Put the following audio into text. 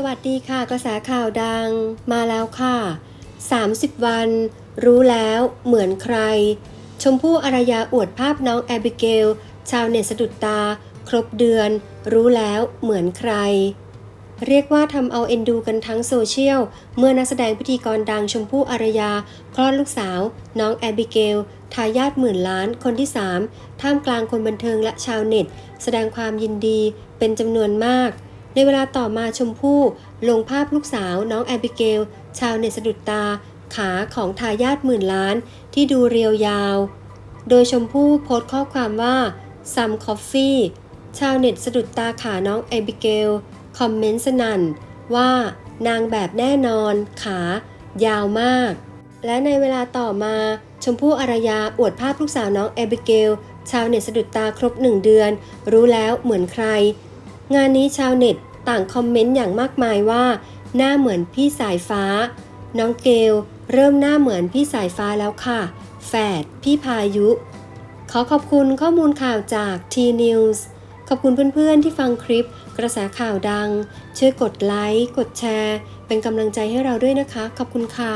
สวัสดีค่ะกระแสข่าวดังมาแล้วค่ะ 30 วัน รู้แล้วเหมือนใคร ชมพู่อารยาอวดภาพน้องแอบิเกล ชาวเน็ตสะดุดตา ครบเดือน รู้แล้วเหมือนใคร เรียกว่าทำเอาเอ็นดูกันทั้งโซเชียล เมื่อนักแสดงพิธีกรดังชมพู่อารยา คลอดลูกสาว น้องแอบิเกล ทายาทหมื่นล้านคนที่ 3 ท่ามกลางคนบันเทิงและชาวเน็ต แสดงความยินดีเป็นจำนวนมาก ในเวลาต่อมาชมพู่ลงภาพลูกสาวน้องแอบิเกล ชาวเน็ตสะดุดตา ขาของทายาทหมื่นล้านที่ดูเรียวยาว โดยชมพู่โพสต์ข้อความว่า some coffee ชาวเน็ตสะดุดตาขาน้องแอบิเกล คอมเมนต์สนั่น ว่านางแบบแน่นอน ขา ยาวมาก และในเวลาต่อมา ชมพู่อารยาอวดภาพลูกสาวน้องแอบิเกล ชาวเน็ตสะดุดตาครบหนึ่งเดือน รู้แล้วเหมือนใคร งานนี้ชาวเน็ตต่างคอมเมนต์อย่างมากมายว่า หน้าเหมือนพี่สายฟ้า น้องเกลเริ่มหน้าเหมือนพี่สายฟ้าแล้วค่ะ แฝดพี่พายุ ขอขอบคุณข้อมูลข่าวจาก T-News ขอบคุณเพื่อนๆที่ฟังคลิป กระแสข่าวดัง ช่วยกดไลค์ กดแชร์ เป็นกำลังใจให้เราด้วยนะคะ ขอบคุณค่ะ